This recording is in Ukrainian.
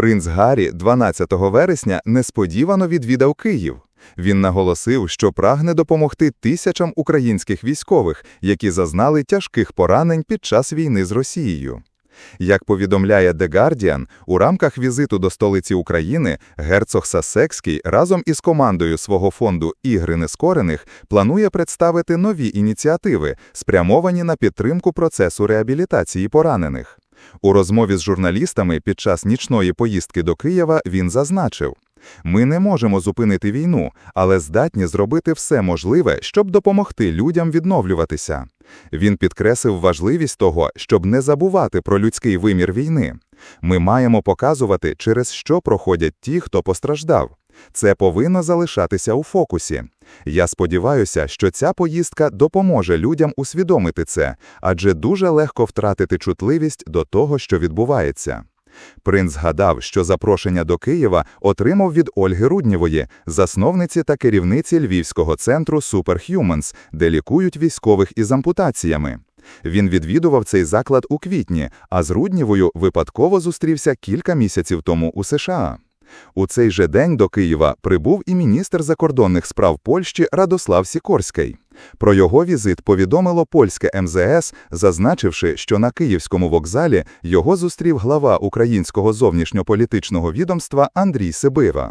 Принц Гаррі 12 вересня несподівано відвідав Київ. Він наголосив, що прагне допомогти тисячам українських військових, які зазнали тяжких поранень під час війни з Росією. Як повідомляє The Guardian, у рамках візиту до столиці України герцог Сасекський разом із командою свого фонду «Ігри нескорених» планує представити нові ініціативи, спрямовані на підтримку процесу реабілітації поранених. У розмові з журналістами під час нічної поїздки до Києва він зазначив, «Ми не можемо зупинити війну, але здатні зробити все можливе, щоб допомогти людям відновлюватися». Він підкреслив важливість того, щоб не забувати про людський вимір війни. Ми маємо показувати, через що проходять ті, хто постраждав. Це повинно залишатися у фокусі. Я сподіваюся, що ця поїздка допоможе людям усвідомити це, адже дуже легко втратити чутливість до того, що відбувається. Принц згадав, що запрошення до Києва отримав від Ольги Руднєвої, засновниці та керівниці Львівського центру Superhumans, де лікують військових із ампутаціями. Він відвідував цей заклад у квітні, а з Руднєвою випадково зустрівся кілька місяців тому у США. У цей же день до Києва прибув і міністр закордонних справ Польщі Радослав Сікорський. Про його візит повідомило польське МЗС, зазначивши, що на київському вокзалі його зустрів глава українського зовнішньополітичного відомства Андрій Сибива.